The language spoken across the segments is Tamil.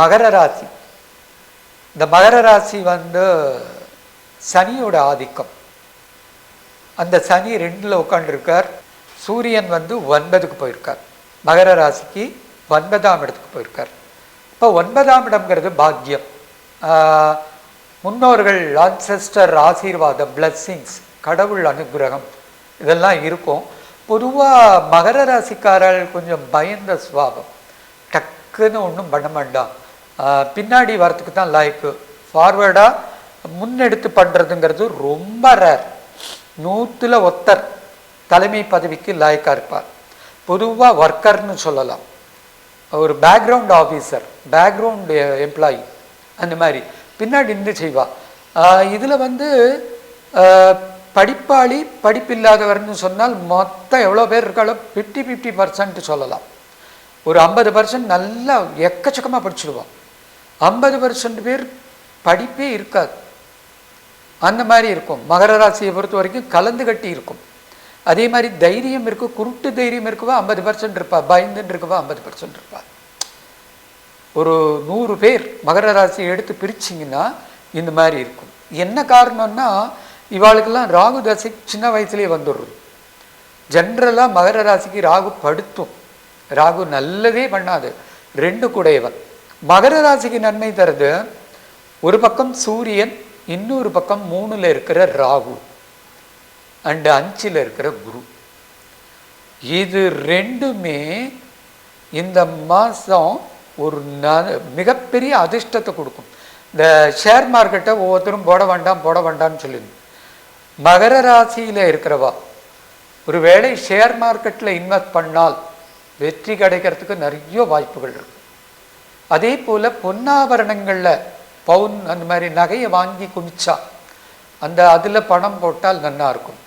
மகர ராசி. இந்த மகர ராசி வந்து சனியோட ஆதிக்கம். அந்த சனி ரெண்டில் உட்காந்துருக்கார் சூரியன் வந்து ஒன்பதுக்கு போயிருக்கார். மகர ராசிக்கு ஒன்பதாம் இடத்துக்கு போயிருக்கார். இப்போ ஒன்பதாம் இடம்ங்கிறது பாக்கியம். முன்னோர்கள் ஆன்செஸ்டர் ஆசீர்வாதம் பிளஸ்ஸிங்ஸ் கடவுள் அனுகிரகம் இதெல்லாம் இருக்கும். பொதுவாக மகர ராசிக்காரர்கள் கொஞ்சம் பயந்த சுவாபம் டக்குன்னு ஒன்றும் பண்ண மாட்டான் பின்னாடி வரத்துக்கு தான் லாய்க்கு ஃபார்வேர்டாக முன்னெடுத்து பண்ணுறதுங்கிறது ரொம்ப ரேர் நூற்றில் ஒத்தர் தலைமை பதவிக்கு லாய்க்காக இருப்பார். பொதுவாக ஒர்க்கர்னு சொல்லலாம். ஒரு பேக்ரவுண்ட் ஆஃபீஸர் பேக்ரவுண்ட் எம்ப்ளாயி அந்த மாதிரி. பின்னாடி நின்று செய்வா. இதில் வந்து படிப்பாளி படிப்பில்லாதவர்னு சொன்னால் மொத்தம் எவ்வளோ பேர் இருக்காளோ ஃபிஃப்டி ஃபிஃப்டி பர்சன்ட் சொல்லலாம். ஒரு ஐம்பது பர்சன்ட் நல்லா எக்கச்சக்கமாக படிச்சுடுவான் ஐம்பது பர்சன்ட் பேர் படிப்பே இருக்காது. அந்த மாதிரி இருக்கும். மகர ராசியை பொறுத்த வரைக்கும் கலந்து கட்டி இருக்கும். அதே மாதிரி தைரியம் இருக்கும் குருட்டு தைரியம் இருக்கவா ஐம்பது பர்சன்ட் இருப்பா பயந்துன்னு இருக்கவா ஐம்பது பர்சன்ட் இருப்பா. ஒரு நூறு பேர் மகர ராசியை எடுத்து பிரிச்சிங்கன்னா இந்த மாதிரி இருக்கும். என்ன காரணம்னா இவாளுக்கெல்லாம் ராகு தசை சின்ன வயசுலேயே வந்துடுறது ஜென்ரலாக மகர ராசிக்கு ராகு படுத்தும். ராகு நல்லதே பண்ணாது. ரெண்டு கூடையவன். மகர ராசிக்கு நன்மை தருது. ஒரு பக்கம் சூரியன் இன்னொரு பக்கம் மூணுல இருக்கிற ராகு. அண்டு அஞ்சில் இருக்கிற குரு. இது ரெண்டுமே இந்த மாதம் ஒரு ந மிகப்பெரிய அதிர்ஷ்டத்தை கொடுக்கும். இந்த ஷேர் மார்க்கெட்டை ஒவ்வொருத்தரும் போட வேண்டாம் போட வேண்டாம்னு சொல்லியிருந்தோம் மகர ராசியில் இருக்கிறவா ஒருவேளை ஷேர் மார்க்கெட்டில் இன்வெஸ்ட் பண்ணால் வெற்றி கிடைக்கிறதுக்கு நிறைய வாய்ப்புகள் இருக்கு. அதே போல் பொன்னாபரணங்களில் பவுன் அந்த மாதிரி நகையை வாங்கி குமிச்சா அந்த அதில் பணம் போட்டால் நல்லாயிருக்கும்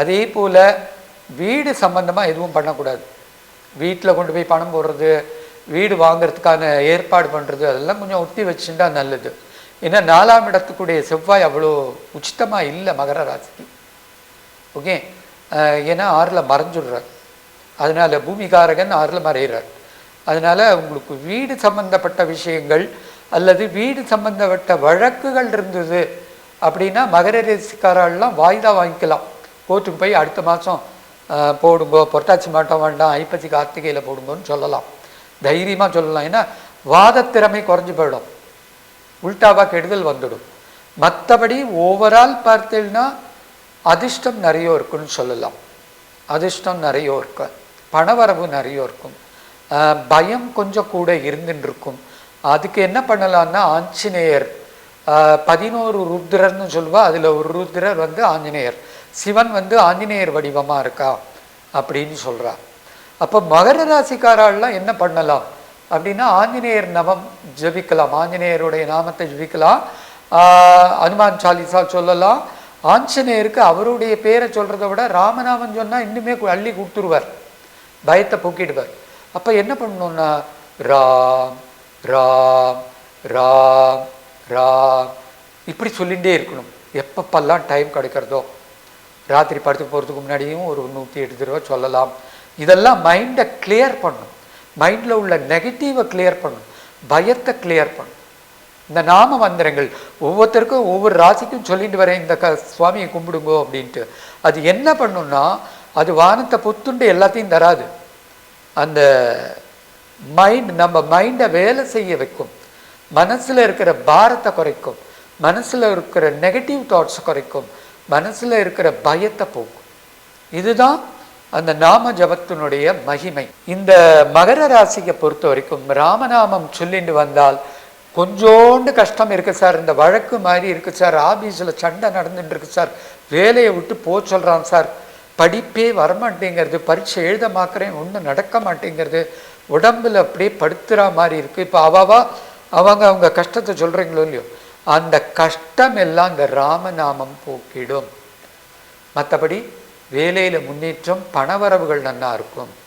அதே போல் வீடு சம்பந்தமாக எதுவும் பண்ணக்கூடாது. வீட்டில் கொண்டு போய் பணம் போடுறது வீடு வாங்குறதுக்கான ஏற்பாடு பண்ணுறது அதெல்லாம் கொஞ்சம் ஒட்டி வச்சுட்டா நல்லது. ஏன்னா நாலாம் இடத்துக்குடைய செவ்வாய் அவ்வளோ உச்சிதமாக இல்லை மகர ராசிக்கு. ஓகே? ஏன்னா ஆறில் மறைஞ்சுடுறார். அதனால் பூமிகாரகன் ஆறில் மறைகிறார் அதனால் உங்களுக்கு வீடு சம்பந்தப்பட்ட விஷயங்கள் அல்லது வீடு சம்பந்தப்பட்ட வழக்குகள் இருந்தது அப்படின்னா மகர ரசிக்காரெல்லாம் வாய்தா வாங்கிக்கலாம். கோர்ட்டுக்கு போய் அடுத்த மாதம் போடுங்கோ பொட்டாச்சி மாட்டம் வேண்டாம் ஐப்பசி கார்த்திகையில் போடுங்கோன்னு சொல்லலாம். தைரியமாக சொல்லலாம். ஏன்னா வாதத்திறமை குறைஞ்சி போயிடும். உல்டாவாக கெடுதல் வந்துடும். மற்றபடி ஓவரால் பார்த்தீங்கன்னா அதிர்ஷ்டம் நிறைய இருக்குன்னு சொல்லலாம். அதிர்ஷ்டம் நிறைய இருக்கும். பணவரவு நிறைய இருக்கும். பயம் கொஞ்சம் கூட இருந்துட்டு இருக்கும் அதுக்கு என்ன பண்ணலான்னா ஆஞ்சநேயர் பதினோரு ருத்ரர்னு சொல்லுவா அதில் ஒரு ருத்ரர் வந்து ஆஞ்சநேயர். சிவன் வந்து ஆஞ்சநேயர் வடிவமாக இருக்கா அப்படின்னு சொல்றா. அப்போ மகர ராசிக்காரெல்லாம் என்ன பண்ணலாம்? அப்படின்னா ஆஞ்சநேயர் நவம் ஜபிக்கலாம். ஆஞ்சநேயருடைய நாமத்தை ஜபிக்கலாம். அனுமான் சாலிசா சொல்லலாம். ஆஞ்சநேயருக்கு அவருடைய பேரை சொல்கிறத விட ராமநாமன் சொன்னால் இன்னுமே அள்ளி கொடுத்துருவார். பயத்தை போக்கிடுவார். அப்போ என்ன பண்ணணும்னா ராம் ராம் ராம் ராம். இப்படி சொல்லிகிட்டே இருக்கணும். எப்பப்பெல்லாம் டைம் கிடைக்கிறதோ. ராத்திரி படுத்து போகிறதுக்கு முன்னாடியும் ஒரு நூற்றி எட்டு தடவை சொல்லலாம். இதெல்லாம் மைண்டை கிளியர் பண்ணும். மைண்டில் உள்ள நெகட்டிவை கிளியர் பண்ணும். பயத்தை கிளியர் பண்ணும். இந்த நாம மந்திரங்கள் ஒவ்வொருத்தருக்கும் ஒவ்வொரு ராசிக்கும் சொல்லிட்டு வரேன் இந்த க சுவாமியை கும்பிடுங்கோ அப்படின்ட்டு. அது என்ன பண்ணுன்னா அது வானத்தை பொத்துண்டு எல்லாத்தையும் தராது. அந்த மைண்ட் நம்ம மைண்டை வேலை செய்ய வைக்கும். மனசில் இருக்கிற பாரத்தை குறைக்கும். மனசில் இருக்கிற நெகட்டிவ் தாட்ஸ் குறைக்கும். மனசில் இருக்கிற பயத்தை போக்கும். இதுதான் அந்த நாம ஜபத்தினுடைய மகிமை. இந்த மகர ராசியை பொறுத்த வரைக்கும் ராமநாமம் சொல்லிட்டு வந்தால் கொஞ்சோண்டு கஷ்டம் இருக்கு சார். இந்த வழக்கு மாதிரி இருக்கு சார். ஆபீஸில் சண்டை நடந்துட்டு இருக்கு சார். வேலையை விட்டு போக சொல்கிறான் சார். படிப்பே வரமாட்டேங்கிறது பரீட்சை எழுத மாக்கிறேன் ஒன்றும் நடக்க மாட்டேங்கிறது உடம்புல அப்படியே படுத்துகிற மாதிரி இருக்குது இப்போ அவாவா அவங்க அவங்க கஷ்டத்தை சொல்கிறீங்களோ இல்லையோ அந்த கஷ்டம் எல்லாம் இந்த ராமநாமம் போக்கிடும். மற்றபடி வேலையில் முன்னேற்றம் பணவரவுகள் நல்லா இருக்கும்.